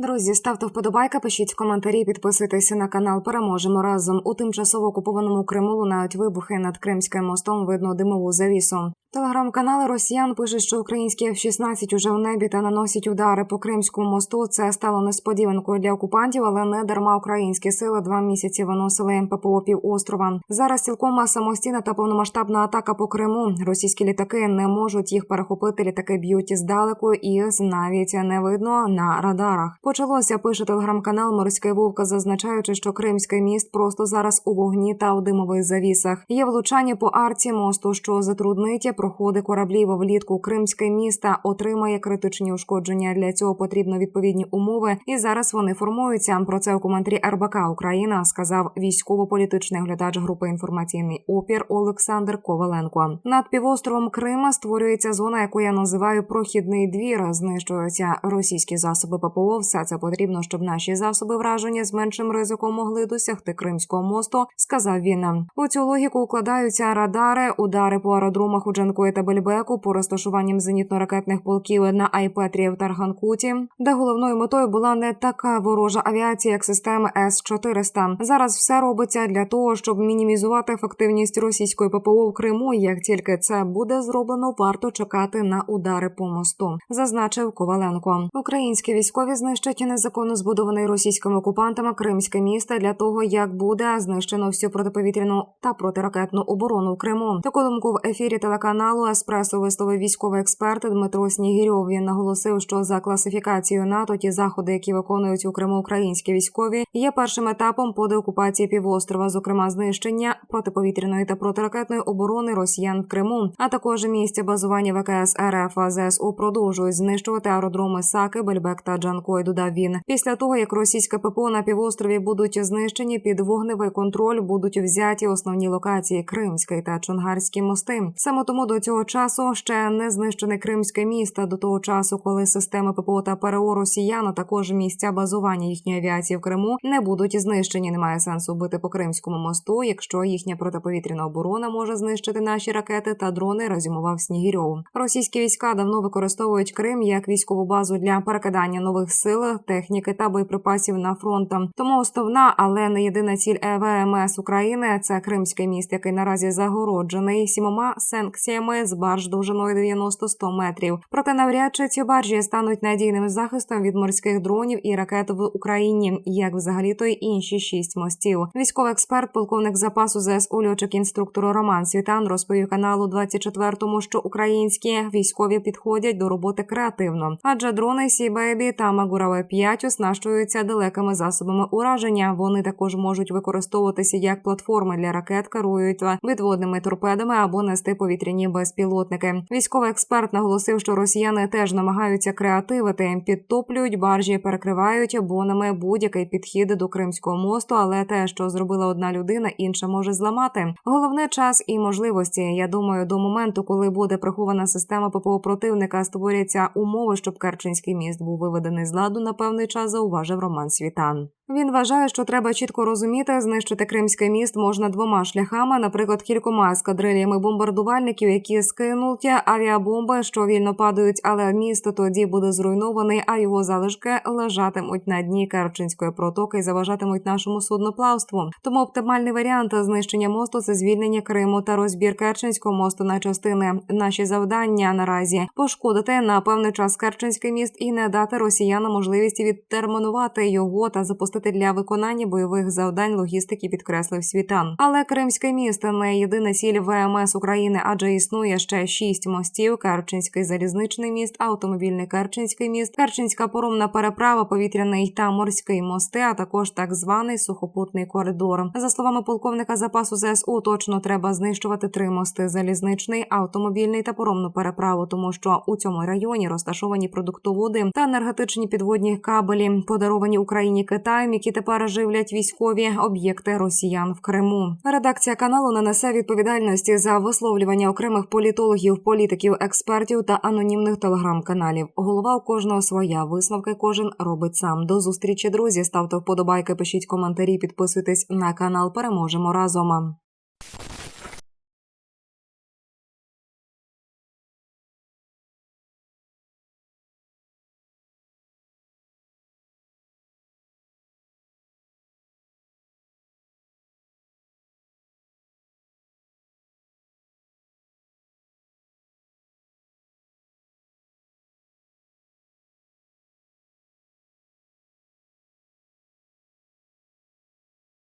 Друзі, ставте вподобайки, пишіть коментарі, підписуйтеся на канал. Переможемо разом. У тимчасово окупованому Криму лунають вибухи над Кримським мостом. Видно димову завісу. Телеграм-канали Росіян пишуть, що українські F-16 уже в небі та наносять удари по Кримському мосту. Це стало несподіванкою для окупантів, але не дарма українські сили два місяці виносили ППО півострова. Зараз цілком самостійна та повномасштабна атака по Криму. Російські літаки не можуть їх перехопити. Літаки б'ють здалеку і навіть не видно на радарах. Почалося пише телеграм-канал Морський Вовк, зазначаючи, що Кримський міст просто зараз у вогні та у димових завісах. Є влучання по арці мосту, що затруднить проходи кораблів влітку. Кримське місто отримає критичні ушкодження. Для цього потрібно відповідні умови, і зараз вони формуються. Про це у коментарі РБК Україна сказав військово-політичний глядач групи інформаційний опір Олександр Коваленко. Над півостровом Крима створюється зона, яку я називаю прохідний двір. Знищуються російські засоби ППО. Все це потрібно, щоб наші засоби враження з меншим ризиком могли досягти Кримського мосту. Сказав він. У цю логіку укладаються радари, удари по аеродромах у Джанкої та Бельбеку, по розташуванням зенітно-ракетних полків на Айпетрі в Тарганкуті, де головною метою була не така ворожа авіація, як система С 400 Зараз все робиться для того, щоб мінімізувати ефективність російської ППО в Криму. Як тільки це буде зроблено, варто чекати на удари по мосту, зазначив Коваленко. Українські військові знищать незаконно збудований російськими окупантами Кримське місто для того, як буде знищено всю протиповітряну та протиракетну оборону в Криму. Таку думку в ефірі телеканалу Еспресо висловив військовий експерт Дмитро Снігірьов. Він наголосив, що за класифікацією НАТО ті заходи, які виконують у Криму українські військові, є першим етапом по деокупації півострова, зокрема знищення протиповітряної та протиракетної оборони росіян в Криму, а також місця базування ВКС РФ ЗСУ продовжують знищувати аеродроми Саки, Бельбек та Джанкой. Додав він після того, як російське ППО на півострові будуть знищені під вогневий контроль, будуть взяті основні локації Кримський та Чонгарські мости. Саме тому до цього часу ще не знищене Кримське місто до того часу, коли системи ППО та ПРО Росіян, а також місця базування їхньої авіації в Криму не будуть знищені. Немає сенсу бити по Кримському мосту, якщо їхня протиповітряна оборона може знищити наші ракети та дрони. Резюмував Снігірьов. Російські війська давно використовують Крим як військову базу для перекидання нових сил, техніки та боєприпасів на фронт. Тому основна, але не єдина ціль ЕВМС України це Кримський міст, який наразі загороджений сімома санкціями з барж довжиною 90-100 метрів. Проте навряд чи ці баржі стануть надійним захистом від морських дронів і ракет в Україні, як взагалі то й інші шість мостів. Військовий експерт, полковник запасу ЗСУ, льотчик інструктор Роман Світан розповів каналу 24-му, що українські військові підходять до роботи креативно, адже дрони Сі-Бейбі та Магураве 5 оснащуються далекими засобами ураження. Вони також можуть використовуватися як платформи для ракет, керують відводними торпедами або нести повітряні безпілотники. Військовий експерт наголосив, що росіяни теж намагаються креативити, підтоплюють баржі, перекривають бонами будь-який підхід до Кримського мосту, але те, що зробила одна людина, інша може зламати. Головне час і можливості. Я думаю, до моменту, коли буде прихована система ППО противника, створяться умови, щоб Керченський міст був виведений з ладу на певний час. Зауважив Роман Світан. Він вважає, що треба чітко розуміти, знищити Кримський міст можна двома шляхами, наприклад, кількома ескадрильями бомбардувальників, які скинуть авіабомби, що вільно падають, але місто тоді буде зруйнований, а його залишки лежатимуть на дні Керченської протоки і заважатимуть нашому судноплавству. Тому оптимальний варіант знищення мосту це звільнення Криму та розбір Керченського мосту на частини. Наші завдання наразі пошкодити на певний час Керченський міст і не дати росіянам можливість відтермінувати його та запустити для виконання бойових завдань логістики, підкреслив світан. Але Кримське місто не єдина ціль ВМС України, адже існує ще шість мостів: Керченський залізничний міст, автомобільний Керченський міст, Керченська поромна переправа, повітряний та морський мости, а також так званий сухопутний коридор. За словами полковника запасу ЗСУ, точно треба знищувати три мости: залізничний, автомобільний та поромну переправу, тому що у цьому районі розташовані продуктоводи та енергетичні підводні кабелі, подаровані Україні Китаєм, які тепер живлять військові об'єкти росіян в Криму. Редакція каналу не несе відповідальності за висловлювання окремих політологів, політиків, експертів та анонімних телеграм-каналів. Голова у кожного своя висновки кожен робить сам. До зустрічі, друзі. Ставте вподобайки, пишіть коментарі, підписуйтесь на канал. Переможемо разом.